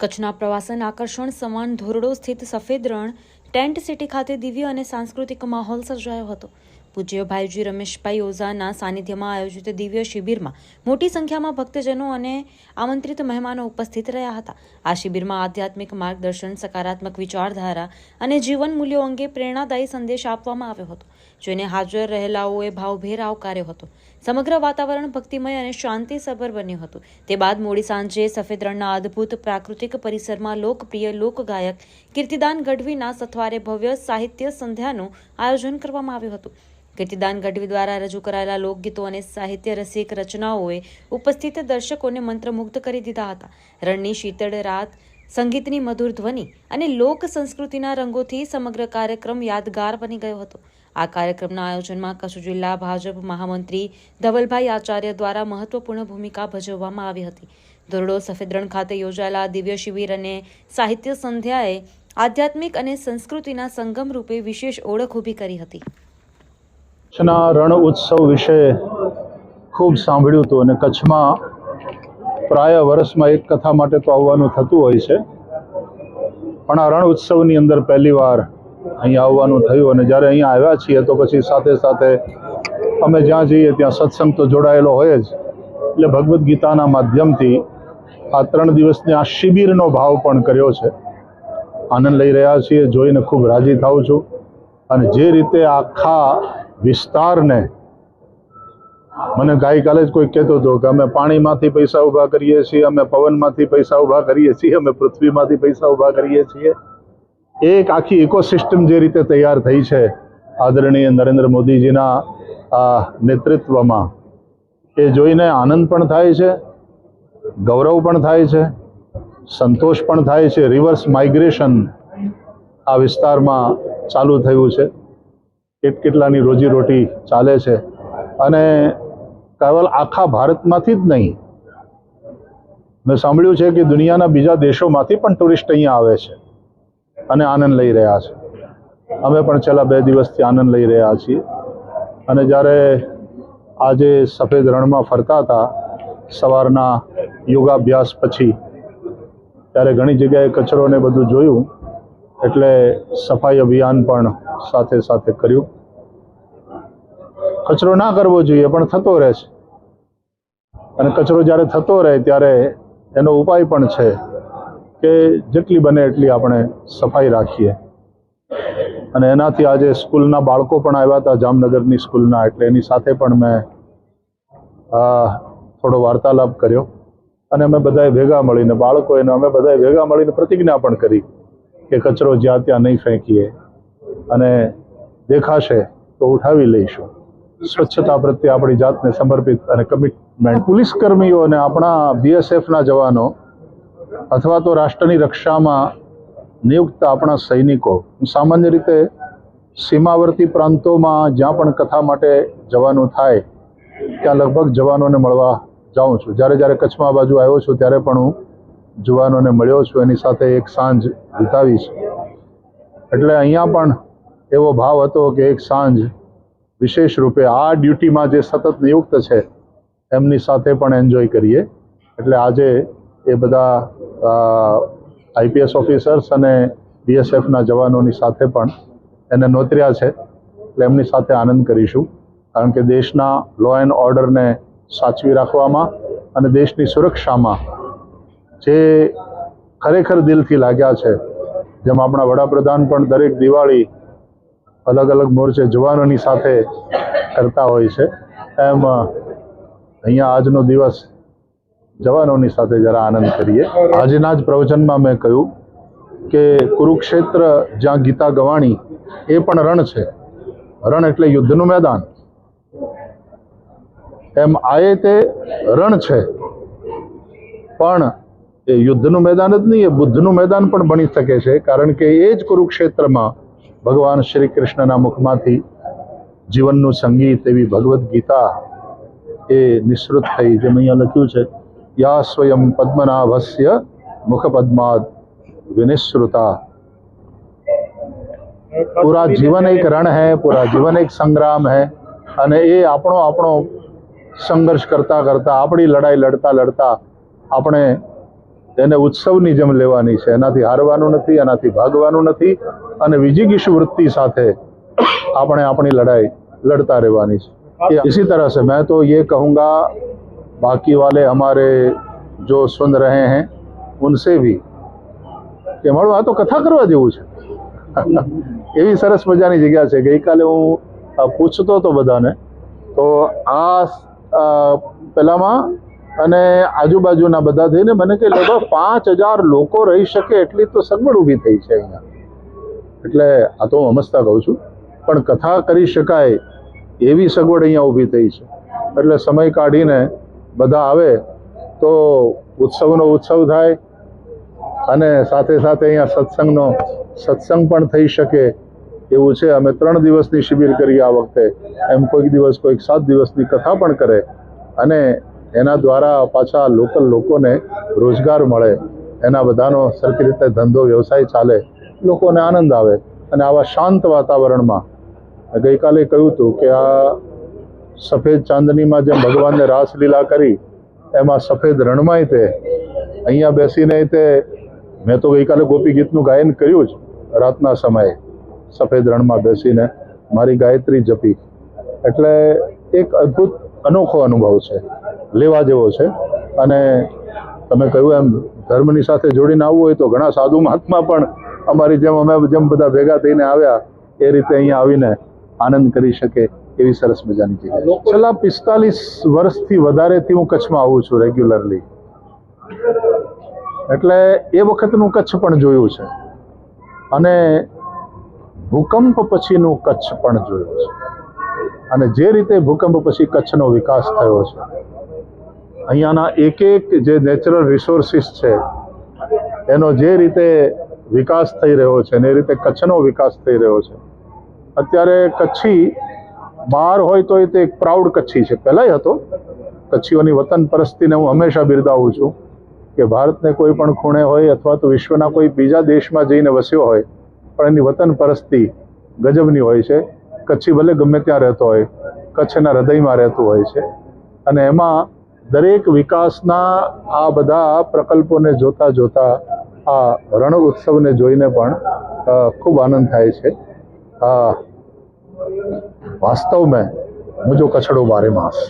કચ્છના પ્રવાસન આકર્ષણ સમાન ધોરડો સ્થિત સફેદ રણ, ટેન્ટ સિટી ખાતે દિવ્ય અને સાંસ્કૃતિક માહોલ સર્જાયો હતો. પૂજ્ય ભાઈજી રમેશભાઈ ઓઝાના સાનિધ્યમાં આયોજિત દિવ્ય શિબિરમાં મોટી સંખ્યામાં ભક્તજનો અને આમંત્રિત મહેમાનો ઉપસ્થિત રહ્યા હતા. આ શિબિરમાં આધ્યાત્મિક માર્ગદર્શન, સકારાત્મક વિચારધારા અને જીવન મૂલ્યો અંગે પ્રેરણાદાયી સંદેશ આપવામાં આવ્યો હતો, જેને હાજર રહેલાઓએ ભાવભેર આવકાર્યો હતો. સમગ્ર વાતાવરણ ભક્તિમય અને શાંતિસભર બન્યું હતું. તે બાદ મોડી સાંજે સફેદ રણના અદ્ભુત પ્રાકૃતિક પરિસરમાં લોકપ્રિય લોકગાયક કીર્તિદાન ગઢવીના સથવારે ભવ્ય સાહિત્ય સંધ્યાનું આયોજન કરવામાં આવ્યું હતું. કીર્તિદાન ગઢવી દ્વારા રજૂ કરાયેલા લોકગીતો અને સાહિત્ય રસિક રચનાઓએ ઉપસ્થિત દર્શકોને મંત્રમુગ્ધ કરી દીધા હતા. રણની શીતળ રાત, સંગીતની મધુર ધ્વનિ અને લોક સંસ્કૃતિના રંગોથી સમગ્ર કાર્યક્રમ યાદગાર બની ગયો હતો. આ કાર્યક્રમના આયોજનમાં કચ્છ જિલ્લા ભાજપ મહામંત્રી ધવલભાઈ આચાર્ય દ્વારા મહત્વપૂર્ણ ભૂમિકા ભજવવામાં આવી હતી. ધોરડો સફેદ રણ ખાતે યોજાયેલા દિવ્ય શિબિર અને સાહિત્ય સંધ્યાએ આધ્યાત્મિક અને સંસ્કૃતિના સંગમ રૂપે વિશેષ ઓળખ ઊભી કરી હતી. રણ ઉત્સવ વિશે ખૂબ સાંભળ્યું હતું અને કચ્છમાં પ્રાય વર્ષમાં એક કથા માટે તો આવવાનું થતું હોય છે. પણ આ રણ ઉત્સવની અંદર પહેલી વાર અહીંયા આવવાનું થયું અને જ્યારે અહીંયા આવ્યા છીએ તો પછી સાથે સાથે અમે જ્યાં જઈએ ત્યાં સત્સંગ તો જોડાયેલો હોય જ. એટલે ભગવદ્ ગીતાના માધ્યમથી આ ત્રણ દિવસની આ શિબિરનો ભાવ પણ કર્યો છે. આનંદ લઈ રહ્યા છીએ, જોઈને ખૂબ રાજી થાઉં છું. અને જે રીતે આખા વિસ્તારને મને ગઈકાલે જ કોઈ કહેતો હતો કે અમે પાણીમાંથી પૈસા ઊભા કરીએ છીએ, અમે પવનમાંથી પૈસા ઊભા કરીએ છીએ, અમે પૃથ્વીમાંથી પૈસા ઊભા કરીએ છીએ. એક આખી ઇકોસિસ્ટમ જે રીતે તૈયાર થઈ છે, આદરણીય નરેન્દ્ર મોદીજીના નેતૃત્વમાં, એ જોઈને આનંદ પણ થાય છે, ગૌરવ પણ થાય છે, સંતોષ પણ થાય છે. રિવર્સ માઇગ્રેશન આ વિસ્તારમાં ચાલુ થયું છે. કેટકેટલાની રોજીરોટી ચાલે છે. અને કેવલ આખા ભારતમાંથી જ નહીં, મેં સાંભળ્યું છે કે દુનિયાના બીજા દેશોમાંથી પણ ટુરિસ્ટ અહીંયા આવે છે. અને આનંદ લઈ રહ્યા છે. અમે પણ છેલ્લા બે દિવસથી આનંદ લઈ રહ્યા છીએ. અને જ્યારે આજે સફેદ રણમાં ફરતા હતા સવારના યોગાભ્યાસ પછી ત્યારે ઘણી જગ્યાએ કચરો ને બધું જોયું, એટલે સફાઈ અભિયાન પણ સાથે સાથે કર્યું. કચરો ના કરવો જોઈએ, પણ થતો રહે છે. અને કચરો જ્યારે થતો રહે ત્યારે એનો ઉપાય પણ છે. કે જેટલી બને એટલી આપણે સફાઈ રાખીએ. અને એનાથી આજે સ્કૂલના બાળકો પણ આવ્યા હતા, જામનગરની સ્કૂલના, એટલે એની સાથે પણ મેં થોડો વાર્તાલાપ કર્યો. અને અમે બધાએ ભેગા મળીને બાળકો એને અમે બધાએ ભેગા મળીને પ્રતિજ્ઞા પણ કરી કે કચરો જ્યાં ત્યાં નહીં ફેંકીએ. અને દેખાશે તો ઉઠાવી લઈશું. સ્વચ્છતા પ્રત્યે આપણી જાતને સમર્પિત અને કમિટમેન્ટ પોલીસ કર્મીઓ અને આપણા બીએસએફના જવાનો અથવા તો રાષ્ટ્રની રક્ષામાં નિયુક્ત આપણા સૈનિકો. સામાન્ય રીતે સીમાવર્તી પ્રાંતોમાં જ્યાં પણ કથા માટે જવાનું થાય, ત્યાં લગભગ જવાનોને મળવા જાઉં છું. જ્યારે જ્યારે કચ્છમાં બાજુ આવ્યો છું, ત્યારે પણ હું જવાનોને મળ્યો છું. એની સાથે એક સાંજ વિતાવી છે એટલે અહીંયા પણ એવો ભાવ હતો કે એક સાંજ વિશેષ રૂપે આ ડ્યુટીમાં જે સતત નિયુક્ત છે, એમની સાથે પણ એન્જોય કરીએ. એટલે આજે એ બધા આઈપીએસ ઓફિસર્સ અને બીએસએફના જવાનોની સાથે પણ એને નોતર્યા છે. એટલે એમની સાથે આનંદ કરીશું. કારણ કે દેશના લો એન્ડ ઓર્ડરને સાચવી રાખવામાં અને દેશની સુરક્ષામાં જે ખરેખર દિલથી લાગ્યા છે, જેમ આપણા વડાપ્રધાન પણ દરેક દિવાળી અલગ અલગ મોરચે જવાનોની સાથે કરતા હોય છે, એમ અહીંયા આજનો દિવસ જવાનોની સાથે જરા આનંદ કરીએ. આજના જ પ્રવચનમાં મેં કહ્યું કે કુરુક્ષેત્ર જ્યાં ગીતા ગવાણી એ પણ રણ છે. રણ એટલે યુદ્ધનું મેદાન. એમ આયે તે રણ છે. પણ એ યુદ્ધનું મેદાન જ નહીં, એ બુદ્ધનું મેદાન પણ બની શકે છે. કારણ કે એ જ કુરુક્ષેત્રમાં ભગવાન શ્રી કૃષ્ણના મુખમાંથી જીવનનું સંગીત એવી ભગવદ્ ગીતા એ નિસૃત થઈ, જેમ અહીંયા લખ્યું છે. યા સ્વયં પદ્મનાભસ્ય મુખપદ્માદ વિનિશ્રુતા પૂરા જીવન એક રણ હે પૂરા જીવન એક સંગ્રામ હે અને એ આપણો આપણો સંઘર્ષ કરતા કરતા આપણી લડાઈ લડતા લડતા આપણે એને ઉત્સવની જેમ લેવાની છે. એનાથી હારવાનું નથી એનાથી ભાગવાનું નથી અને વિજિગીષુ વૃત્તિ સાથે આપણે આપણી લડાઈ લડતા રહેવાની છે. इसी तरह से मैं तो ये कहूँगा बाकी वाले हमारे जो सुन रहे हैं उनसे भी કે મળો આ તો કથા કરવા જેવું છે એવી સરસ મજાની જગ્યા છે ગઈકાલે હું અ, પૂછતો હતો બધાને તો આ અ, પેલામાં અને આજુબાજુના બધા થઈને મને કે લગભગ પાંચ હજાર લોકો રહી શકે એટલી તો સગવડ ઊભી થઈ છે અહીંયા એટલે આ તો હું સમજતા કહું છું પણ કથા કરી શકાય એવી સગવડ અહીંયા ઊભી થઈ છે એટલે સમય કાઢીને બધા આવે તો ઉત્સવનો ઉત્સવ થાય અને સાથે સાથે અહીંયા સત્સંગનો, સત્સંગ પણ થઈ શકે એવું છે. અમે ત્રણ દિવસની શિબિર કરી આ વખતે. એમ કોઈક દિવસ, કોઈક સાત દિવસની કથા પણ કરે અને એના દ્વારા પાછા લોકલ લોકોને રોજગાર મળે. એના બધાનો સરખી રીતે ધંધો, વ્યવસાય ચાલે. લોકોને આનંદ આવે. અને આવા શાંત વાતાવરણમાં ગઈકાલે કહ્યું હતું કે આ સફેદ ચાંદનીમાં જેમ ભગવાનને રાસલીલા કરી, એમાં સફેદ રણમાંય તે. અહીંયા બેસીને તે, મેં તો ગઈકાલે ગોપી ગીતનું ગાયન કર્યું જ રાતના સમયે, સફેદ રણમાં બેસીને મારી ગાયત્રી જપી. એટલે એક અદ્ભુત અનોખો અનુભવ છે, લેવા જેવો છે. અને તમે કહ્યું એમ, ધર્મની સાથે જોડીને આવવું હોય તો ઘણા સાધુ મહાત્મા પણ અમારી જેમ અમે જેમ બધા ભેગા થઈને આવ્યા, એ રીતે અહીંયા આવીને આનંદ કરી શકે એવી સરસ મજાની જગ્યા. છેલ્લા પિસ્તાલીસ વર્ષથી વધારેથી હું કચ્છમાં આવું છું રેગ્યુલરલી એટલે એ વખતનું કચ્છ પણ જોયું છે. અને ભૂકંપ પછીનું કચ્છ પણ જોયું છે. અને જે રીતે ભૂકંપ પછી કચ્છનો વિકાસ થયો છે અહીંયાના એક એક જે નેચરલ રિસોર્સિસ છે એનો જે રીતે વિકાસ થઈ રહ્યો છે ને એ રીતે કચ્છનો વિકાસ થઈ રહ્યો છે અત્યારે કચ્છી બહાર હોય તો તે એક પ્રાઉડ કચ્છી છે. પહેલાંય હતો. કચ્છીઓની વતન પરસ્તીને હું હંમેશા બિરદાવું છું કે ભારતને કોઈ પણ ખૂણે હોય અથવા તો વિશ્વના કોઈ બીજા દેશમાં જઈને વસ્યો હોય, પણ એની વતન પરસ્તી ગજબની હોય છે. કચ્છી ભલે ગમે ત્યાં રહેતો હોય, કચ્છના હૃદયમાં રહેતું હોય છે. અને એમાં દરેક વિકાસના આ બધા પ્રકલ્પોને જોતા જોતા, આ રણ ઉત્સવને જોઈને પણ ખૂબ આનંદ થાય છે. वास्तव में मुझो कछड़ो बारे मास